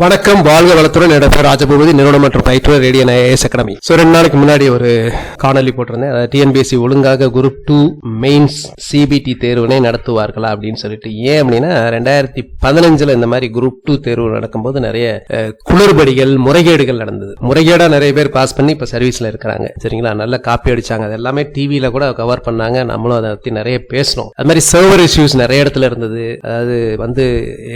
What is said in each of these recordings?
வணக்கம். வாழ்க வளத்துடன் என்னோட பேர் ராஜபூபதி நிறுவனம் மற்றும் பயிற்றுவர் ரேடியோ ஐஏஎஸ் அகாடமி. ஸோ ரெண்டு நாளைக்கு முன்னாடி ஒரு காணொலி போட்டிருந்தேன். அதாவது டிஎன்பிஎஸ்சி ஒழுங்காக குரூப் டூ மெயின்ஸ் சிபிடி தேர்வினை நடத்துவார்களா அப்படின்னு சொல்லிட்டு. ஏன் அப்படின்னா ரெண்டாயிரத்தி பதினஞ்சுல இந்த மாதிரி குரூப் டூ தேர்வு நடக்கும்போது நிறைய குளறுபடிகள் முறைகேடுகள் நடந்தது. முறைகேடா நிறைய பேர் பாஸ் பண்ணி இப்ப சர்வீஸ்ல இருக்கிறாங்க. சரிங்களா? நல்ல காப்பி அடிச்சாங்க. அது எல்லாமே டிவியில கூட கவர் பண்ணாங்க. நம்மளும் அதை பத்தி நிறைய பேசணும் அது மாதிரி சர்வர் இஷ்யூஸ் நிறைய இடத்துல இருந்தது. அதாவது வந்து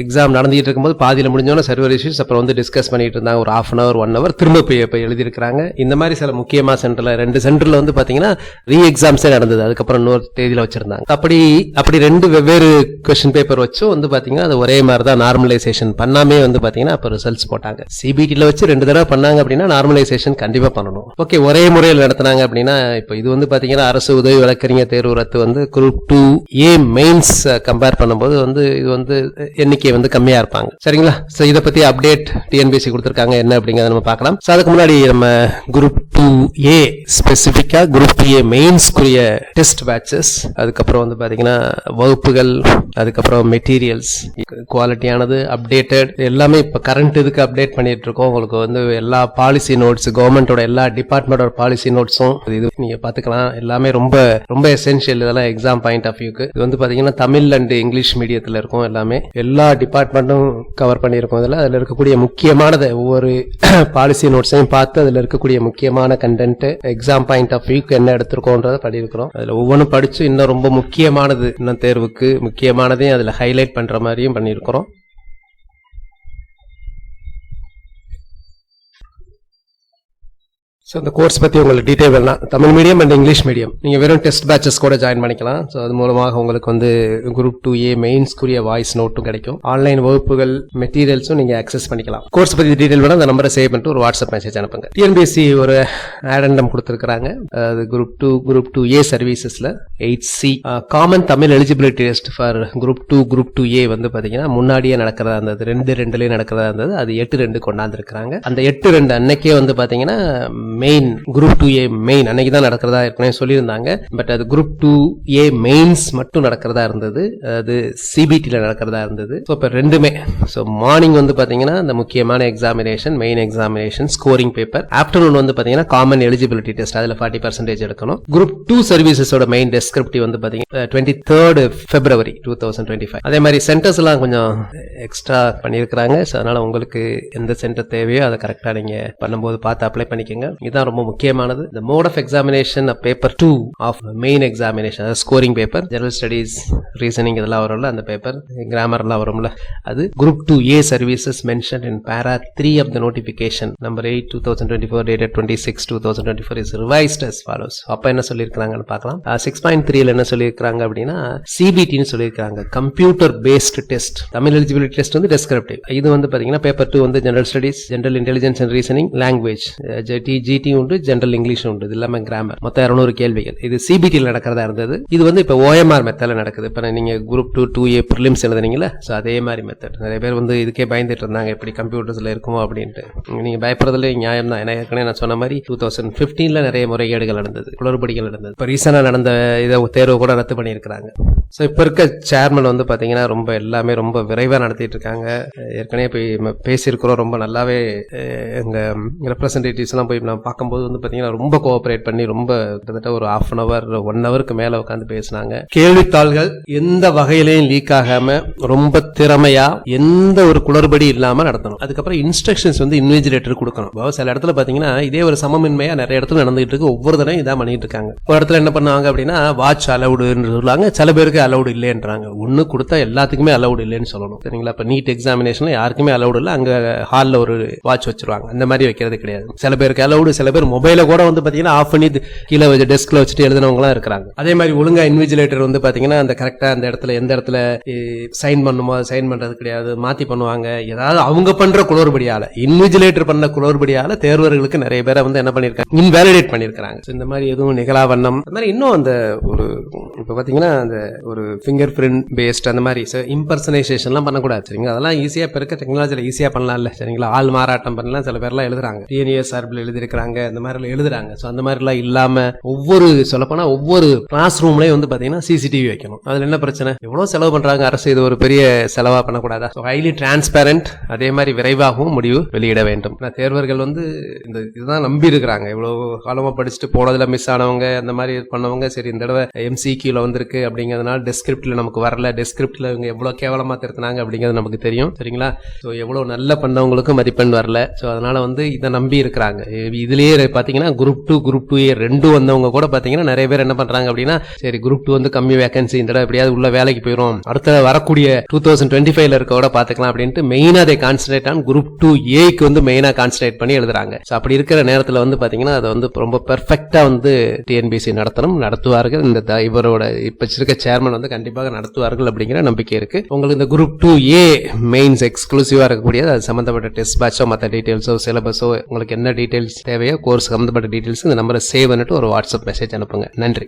எக்ஸாம் நடந்துகிட்டு இருக்கும்போது பாதியில் முடிஞ்சோன்னா சர்வர் இஷ்யூஸ் அப்புறம் வந்து டிஸ்கஸ் பண்ணிட்டு இருந்தாங்க. ஒரு half an hour one hour திரும்ப போய் இப்போ எழுதியிருக்கிறாங்க. இந்த மாதிரி சில முக்கியமாக சென்டரில் ரெண்டு சென்டரில் வந்து பார்த்தீங்கன்னா ரீ எக்ஸாம்ஸே நடந்தது. அதுக்கப்புறம் இன்னொரு தேதியில் வச்சிருந்தாங்க. அப்படி அப்படி ரெண்டு வெவ்வேறு கொஸ்டின் பேப்பர் வச்சும் வந்து பார்த்தீங்கன்னா அது ஒரே மாதிரி தான் நார்மலைசேஷன் பண்ணாமே வந்து பார்த்தீங்கன்னா அப்போ ரிசல்ட்ஸ் போட்டாங்க. சிபிடியில் வச்சு ரெண்டு தடவை பண்ணாங்க அப்படின்னா நார்மலைசேஷன் கண்டிப்பாக பண்ணணும். ஓகே ஒரே முறையில் நடத்துனாங்க அப்படின்னா இப்போ இது வந்து பார்த்தீங்கன்னா அரசு உதவி வழக்கறிஞர் தேர்வு ரத்து வந்து group two A mains compare பண்ணும்போது வந்து இது வந்து எண்ணிக்கை வந்து கம்மியாக இருப்பாங்க. சரிங்களா? ஸோ இதை பற்றி அப்டேட் டிஎன்பிஎஸ்சி கொடுத்துருக்காங்க என்ன அப்படிங்கறத நம்ம பார்க்கலாம். ஸோ அதுக்கு முன்னாடி நம்ம குரூப் டூ ஏ ஸ்பெசிஃபிக்காக குரூப் டூ ஏ மெயின்ஸ்க்குரிய டெஸ்ட் பேட்சஸ் அதுக்கப்புறம் வந்து பாத்தீங்கன்னா வகுப்புகள் அதுக்கப்புறம் மெட்டீரியல்ஸ் குவாலிட்டியானது அப்டேட்டட் எல்லாமே இப்போ கரண்ட் இதுக்கு அப்டேட் பண்ணிட்டு இருக்கோம். உங்களுக்கு வந்து எல்லா பாலிசி நோட்ஸ் கவர்மெண்டோட எல்லா டிபார்ட்மெண்டோட பாலிசி நோட்ஸும் இது நீங்க பாத்துக்கலாம் எல்லாமே ரொம்ப ரொம்ப எசென்ஷியல் இதெல்லாம் எக்ஸாம் பாயிண்ட் ஆஃப் வியூக்கு இது வந்து பாத்தீங்கன்னா தமிழ் அண்ட் இங்கிலீஷ் மீடியத்துல இருக்கும் எல்லாமே. எல்லா டிபார்ட்மெண்ட்டும் கவர் பண்ணியிருக்கோம் இதில். அதில் இருக்கக்கூடிய முக்கியமானது ஒவ்வொரு பாலிசி நோட்ஸையும் பார்த்து அதுல இருக்கக்கூடிய முக்கியமான கண்டென்ட் எக்ஸாம் பாயிண்ட் ஆஃப் வியூக்கு என்ன எடுத்திருக்கோன்றதை படிக்கிறோம் அதுல ஒவ்வொன்றும் படிச்சு இன்னும் ரொம்ப முக்கியமானது இன்னும் தேர்வுக்கு முக்கியமானதையும் அதுல ஹைலைட் பண்ற மாதிரியும் பண்ணியிருக்கிறோம். ஸோ அந்த கோர்ஸ் பற்றி உங்களுக்கு டீட்டெயில் வேணாம் Tamil medium and English medium நீங்கள் வெறும் டெஸ்ட் பேச்சஸ் கூட ஜாயின் பண்ணிக்கலாம். ஸோ அது மூலமாக உங்களுக்கு வந்து குரூப் டூ ஏ மெயின்ஸ்க்குரிய வாய்ஸ் நோட்டும் கிடைக்கும். ஆன்லைன் வகுப்புகள் மெட்டீரியல்ஸும் நீங்கள் அக்சஸ் பண்ணிக்கலாம். கோர்ஸ் பற்றி டீட்டெயில் வேணால் அந்த நம்பரை சேவ் பண்ணிட்டு ஒரு வாட்ஸ்அப் மெசேஜ் அனுப்புங்க. டிஎன்பிஎஸ்சி ஒரு ஆடண்டம் கொடுத்துருக்குறாங்க. அது group two group two A சர்வீசஸில் eight C common Tamil eligibility test for group two group two A வந்து பார்த்தீங்கன்னா முன்னாடியே நடக்கிறதா இருந்தது. ரெண்டு ரெண்டுலேயே நடக்கிறதா இருந்தது. அது எட்டு ரெண்டு கொண்டாந்துருக்குறாங்க. அந்த எட்டு ரெண்டு அன்னைக்கே வந்து பார்த்தீங்கன்னா main group two A main அன்னைக்கு தான் நடக்கிறதா ஏற்கனவே சொல்லியிருந்தாங்க. பட் அது குரூப் டூ ஏ மெயின்ஸ் மட்டும் நடக்கிறதா இருந்தது. அது சிபிடியில் நடக்கிறதா இருந்தது. ஸோ இப்போ ரெண்டுமே. ஸோ மார்னிங் வந்து பார்த்தீங்கன்னா இந்த முக்கியமான examination main examination scoring paper afternoon வந்து பார்த்தீங்கன்னா காமன் எலிஜிபிலிட்டி டெஸ்ட் அதில் ஃபார்ட்டி பர்சன்டேஜ் எடுக்கணும். குரூப் டூ சர்வீசஸோட மெயின் டெஸ்கிரிப்டிவ் வந்து பார்த்தீங்கன்னா twenty third February two thousand twenty five அதே மாதிரி சென்டர்ஸ் எல்லாம் கொஞ்சம் எக்ஸ்ட்ரா பண்ணியிருக்கிறாங்க. ஸோ அதனால் உங்களுக்கு எந்த சென்டர் தேவையோ அதை கரெக்டாக நீங்கள் பண்ணும்போது பார்த்து அப்ளை பண்ணிக்கோங்க. இதுதான் ரொம்ப முக்கியமானது. இந்த mode of examination paper two of main examination அதாவது scoring paper general studies reasoning இதெல்லாம் வரும்ல அந்த பேப்பர் கிராமர்லாம் வரும்ல. அது group two A services mention in para three of the notification number eight two thousand twenty four date twenty six two thousand twenty four is revised as follows அப்போ என்ன சொல்லியிருக்காங்கன்னு பார்க்கலாம். சிக்ஸ் பாயிண்ட் த்ரீல என்ன சொல்லியிருக்காங்க அப்படின்னா சிபிடின்னு சொல்லியிருக்காங்க computer based test Tamil eligibility test வந்து டெஸ்கிரிப்டிவ் இது வந்து பாத்தீங்கன்னா பேப்பர் டூ வந்து general studies general intelligence and reasoning language ஜெடிஜி ஜிடி உண்டு ஜென்ரல் இங்கிலீஷ் உண்டு. இது எல்லாமே கிராமர் மொத்தம் இரநூறு கேள்விகள். இது சிபிடியில் நடக்கிறதா இருந்தது. இது வந்து இப்போ ஓஎம்ஆர் மெத்தடில் நடக்குது. இப்போ நீங்க group two two A prelims எழுதுனீங்களா so அதே மாதிரி மெத்தட் நிறைய பேர் வந்து இதுக்கே பயந்துட்டு இருந்தாங்க எப்படி கம்ப்யூட்டர்ஸ்ல இருக்குமோ அப்படின்ட்டு. நீங்க பயப்படுறதுல நியாயம் தான். ஏன்னா ஏற்கனவே நான் சொன்ன மாதிரி டூ தௌசண்ட் ஃபிஃப்டீனில் நிறைய முறைகேடுகள் நடந்தது குளறுபடிகள் நடந்தது. இப்போ ரீசெண்டாக நடந்த இதை தேர்வு கூட ரத்து பண்ணியிருக்கிறாங்க. ஸோ இப்போ இருக்க சேர்மன் வந்து பார்த்தீங்கன்னா ரொம்ப எல்லாமே ரொம்ப விரைவாக நடத்திட்டு இருக்காங்க ஏற்கனவே போய் ம- பேசியிருக்கிறோம். ரொம்ப நல்லாவே எங்கள் எங்க ரெப்ரசன்டேட்டிவ்ஸ்லாம் போய் நான் பார்க்கும்போது வந்து பார்த்தீங்கன்னா ரொம்ப கோஆப்ரேட் பண்ணி ரொம்ப கிட்டத்தட்ட ஒரு ஹாஃப் அன் அவர் ஒன் ஹவருக்கு மேலே உட்காந்து பேசினாங்க. கேள்வித்தாள்கள் எந்த வகையிலையும் லீக் ஆகாம ரொம்ப திறமையா எந்த ஒரு குளறுபடி இல்லாம நடத்தணும். அதுக்கப்புறம் இன்ஸ்ட்ரக்ஷன்ஸ் வந்து இன்விஜிலேட்டர் கொடுக்கணும். சில இடத்துல பார்த்தீங்கன்னா இதே ஒரு சமமின்மையா நிறைய இடத்துல நடந்துகிட்டு இருக்கு. ஒவ்வொரு தடவையும் இதான் பண்ணிட்டு இருக்காங்க. ஒரு இடத்துல என்ன பண்ணுவாங்க அப்படின்னா வாட்ச் அலவுடுன்னு சொல்லுவாங்க. சில பேருக்கு அலவுடு இல்லைன்றாங்க. ஒன்று கொடுத்தா எல்லாத்துக்குமே அலவுடு இல்லைன்னு சொல்லணும். சரிங்களா? இப்போ நீட் எக்ஸாமினேஷன்ல யாருக்குமே அலவுடு இல்லை. அங்கே ஹாலில் ஒரு வாட்ச் வச்சிருவாங்க. அந்த மாதிரி வைக்கிறது கிடையாது. சில பேருக்கு அலவுடு சில பேர் மொபைல கூட வந்து பாத்தீங்கன்னா ஆஃப் பண்ணி கீழே வச்சு டெஸ்க்ல வச்சுட்டு எழுதினவங்களாம் இருக்கிறாங்க. அதே மாதிரி ஒழுங்கா இன்விஜிலேட்டர் வந்து பாத்தீங்கன்னா அந்த கரெக்டா அந்த இடத்துல எந்த இடத்துல சைன் பண்ணுமோ சைன் பண்றது கிடையாது மாத்தி பண்ணுவாங்க. ஏதாவது அவங்க பண்ற குளறுபடியால இன்விஜிலேட்டர் பண்ண குளறுபடியால தேர்வர்களுக்கு நிறைய பேரை வந்து என்ன பண்ணிருக்காங்க? இன்வேலிடேட் பண்ணிருக்காங்க இந்த மாதிரி எதுவும் நிகழா வண்ணம். அந்த மாதிரி இன்னும் அந்த ஒரு இப்ப பாத்தீங்கன்னா அந்த ஒரு ஃபிங்கர் பிரிண்ட் பேஸ்ட் அந்த மாதிரி இம்பர்சனைசேஷன்லாம் பண்ணக்கூடாது. சரிங்களா? அதெல்லாம் ஈஸியா இப்ப இருக்க ஈஸியா பண்ணலாம் இல்ல சரிங்களா? ஆள் மாறாட்டம் பண்ணலாம். சில பேர்லாம் எழுதுறாங்க. டிஎன்ஏ சார்பில் எழுதியிருக்கிறாங்க. எழுதுறாங்க இந்த மாதிரிலாம் எழுதுறாங்க. ஸோ அந்த மாதிரிலாம் இல்லாம ஒவ்வொரு சொல்லப்போனா ஒவ்வொரு கிளாஸ் ரூம்லயும் வந்து பாத்தீங்கன்னா சிசிடிவி வைக்கணும். அதுல என்ன பிரச்சனை? எவ்வளவு செலவு பண்றாங்க? அரசு இது ஒரு பெரிய செலவா பண்ணக்கூடாதா? ஹைலி டிரான்ஸ்பேரண்ட் அதே மாதிரி விரைவாகவும் முடிவு வெளியிட வேண்டும். ஆனால் தேர்வர்கள் வந்து இந்த இதுதான் நம்பி இருக்கிறாங்க. இவ்வளவு காலமா படிச்சுட்டு போனதுல மிஸ் ஆனவங்க அந்த மாதிரி பண்ணவங்க சரி இந்த தடவை எம்சிக்யூல வந்திருக்கு அப்படிங்கிறதுனால டெஸ்கிரிப்ட்ல நமக்கு வரல. டெஸ்கிரிப்ட்ல இவங்க எவ்வளவு கேவலமா திருத்தினாங்க அப்படிங்கிறது நமக்கு தெரியும். சரிங்களா? ஸோ எவ்வளவு நல்ல பண்ணவங்களுக்கும் மதிப்பெண் வரல. ஸோ அதனால வந்து இதை நம்பி இருக்கிறாங்க. இதுலயே பாத்தீங்கன்னா group two group two A ரெண்டும் வந்தவங்க கூட பாத்தீங்கன்னா நிறைய பேர் என்ன பண்றாங்க அப்படின்னா சரி குரூப் டூ வந்து கம்மி வேகன்சி இந்த எப்படியாவது உள்ள வேலைக்கு போயிடும் அடுத்த வரக்கூடிய டூ தௌசண்ட் டுவெண்ட்டி ஃபைவ்ல இருக்க கூட பாத்துக்கலாம் அப்படின்ட்டு மெயினா அதை கான்சன்ட்ரேட் ஆன் குரூப் டூ ஏக்கு வந்து மெயினா கான்சன்ட்ரேட் பண்ணி எழுதுறாங்க. ஸோ அப்படி இருக்கிற நேரத்தில் வந்து பாத்தீங்கன்னா அதை வந்து ரொம்ப பெர்ஃபெக்டா வந்து டிஎன்பிசி நடத்தணும் நடத்துவார்கள். இந்த த- இவரோட இப்ப இருக்க சேர்மன் வந்து கண்டிப்பாக நடத்துவார்கள் அப்படிங்கிற நம்பிக்கை இருக்கு. உங்களுக்கு இந்த குரூப் டூ ஏ மெயின்ஸ் எக்ஸ்க்ளூசிவா இருக்கக்கூடியது அது சம்பந்தப்பட்ட டெஸ்ட் பேட்சோ மற்ற டீடைல்ஸோ சிலபஸோ உங்களுக்கு என்ன டீடைல்ஸ் தேவை கோர்ஸ் சம்பந்தப்பட்ட டீட்டெயில்ஸ் இந்த நம்பரை சேவ் பண்ணிட்டு ஒரு வாட்ஸ்அப் மெசேஜ் அனுப்புங்க. நன்றி.